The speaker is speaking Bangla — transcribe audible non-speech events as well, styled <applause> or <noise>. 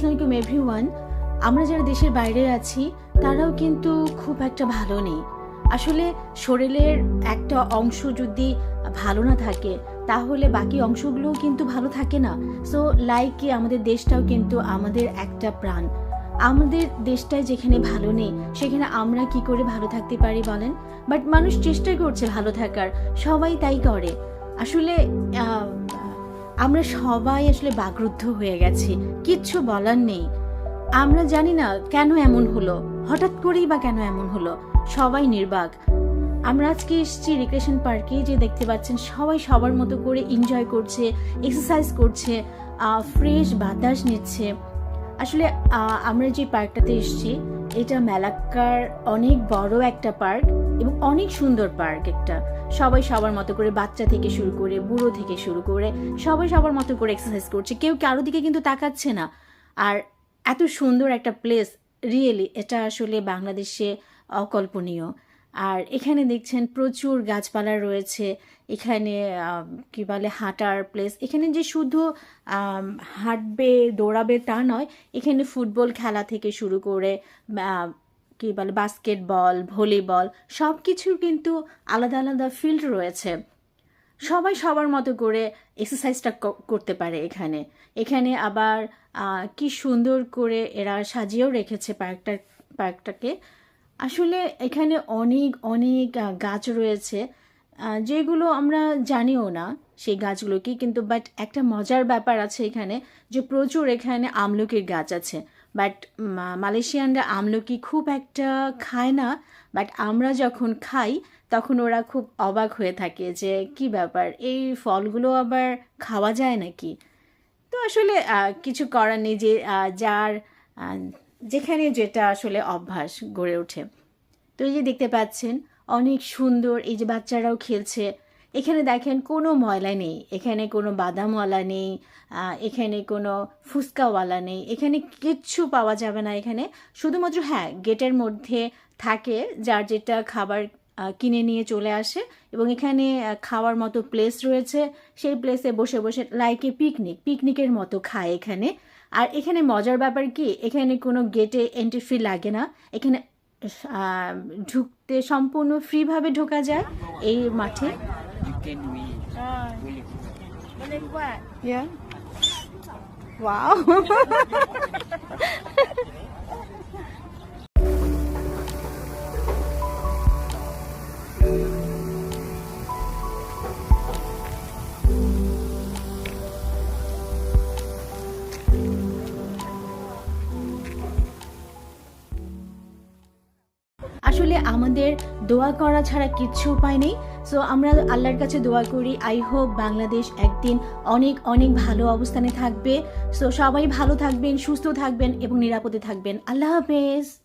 আসসালামাইকুম এভরিওয়ান আমরা যারা দেশের বাইরে আছি, তারাও কিন্তু খুব একটা ভালো নেই। আসলে শরীরের একটা অংশ যদি ভালো না থাকে, তাহলে বাকি অংশগুলোও কিন্তু ভালো থাকে না। সো লাইক কি আমাদের দেশটাও কিন্তু আমাদের একটা প্রাণ। আমাদের দেশটায় যেখানে ভালো নেই, সেখানে আমরা কি করে ভালো থাকতে পারি বলেন? বাট মানুষ চেষ্টা করছে ভালো থাকার, সবাই তাই করে। আসলে আমরা সবাই আসলে বাগরুদ্ধ হয়ে গেছি। কিচ্ছু বলার নেই। আমরা জানি না কেন এমন হলো। হঠাৎ করেই বা কেন এমন হলো? সবাই নির্বাক। আমরা আজকে এসেছি রিক্রেশন পার্কে, যে দেখতে পাচ্ছেন সবাই সবার মতো করে এনজয় করছে এক্সারসাইজ করছে ফ্রেশ বাতাস নিচ্ছে। আসলে আমরা যে পার্কটাতে এসেছি, এটা মেলাক্কার অনেক বড় একটা পার্ক। এবং অনেক সুন্দর পার্ক একটা। সবাই সবার মতো করে বাচ্চা থেকে শুরু করে, বুড়ো থেকে শুরু করে সবাই সবার মতো করে এক্সারসাইজ করছে। কেউ কারও দিকে কিন্তু তাকাচ্ছে না। আর এত সুন্দর একটা প্লেস রিয়েলি এটা আসলে বাংলাদেশে অকল্পনীয়। আর এখানে দেখছেন প্রচুর গাছপালা রয়েছে। এখানে কি বলে, হাঁটার প্লেস এখানে যে শুধু হাঁটবে, দৌড়াবে তা নয়, এখানে ফুটবল খেলা থেকে শুরু করে কি বলে বাস্কেটবল ভলিবল সব কিছুর কিন্তু আলাদা আলাদা ফিল্ড রয়েছে। সবাই সবার মতো করে এক্সারসাইজটা করতে পারে এখানে। এখানে আবার কি সুন্দর করে এরা সাজিয়েও রেখেছে পার্কটা পার্কটাকে আসলে এখানে অনেক অনেক গাছ রয়েছে। যেগুলো আমরা জানিও না সেই গাছগুলো কি কিন্তু বাট একটা মজার ব্যাপার আছে এখানে যে প্রচুর এখানে আমলকির গাছ আছে। বাট মালয়েশিয়ানরা আমলকি খুব একটা খায় না। বাট আমরা যখন খাই, তখন ওরা খুব অবাক হয়ে থাকে যে, কি ব্যাপার? এই ফলগুলো আবার খাওয়া যায় নাকি? তো আসলে কিছু করার নেই যে যার যেখানে যেটা আসলে অভ্যাস গড়ে ওঠে। তো এই যে দেখতে পাচ্ছেন, অনেক সুন্দর। এই যে বাচ্চারাও খেলছে। এখানে দেখেন কোনো ময়লা নেই, এখানে কোনো বাদামওয়ালা নেই এখানে কোনো ফুচকাওয়ালা নেই, এখানে কিচ্ছু পাওয়া যাবে না এখানে। শুধুমাত্র হ্যাঁ গেটের মধ্যে থাকে যার যেটা খাবার কিনে নিয়ে চলে আসে এবং এখানে খাওয়ার মতো প্লেস রয়েছে। সেই প্লেসে বসে বসে লাইকে পিকনিক পিকনিকের মতো খায় এখানে। আর এখানে মজার ব্যাপার কি, এখানে কোনো গেটে এন্ট্রি ফি লাগে না। এখানে ঢুকতে সম্পূর্ণ ফ্রিভাবে ঢোকা যায় এই মাঠে। You can we Ah, boleh boleh buat. Yeah. Wow. <laughs> আমাদের দোয়া করা ছাড়া কিচ্ছু উপায় নেই। সো আমরা আল্লাহর কাছে দোয়া করি আই হোপ বাংলাদেশ একদিন অনেক অনেক ভালো অবস্থানে থাকবে। সো সবাই ভালো থাকবেন, সুস্থ থাকবেন এবং নিরাপদে থাকবেন। আল্লাহ হাফেজ।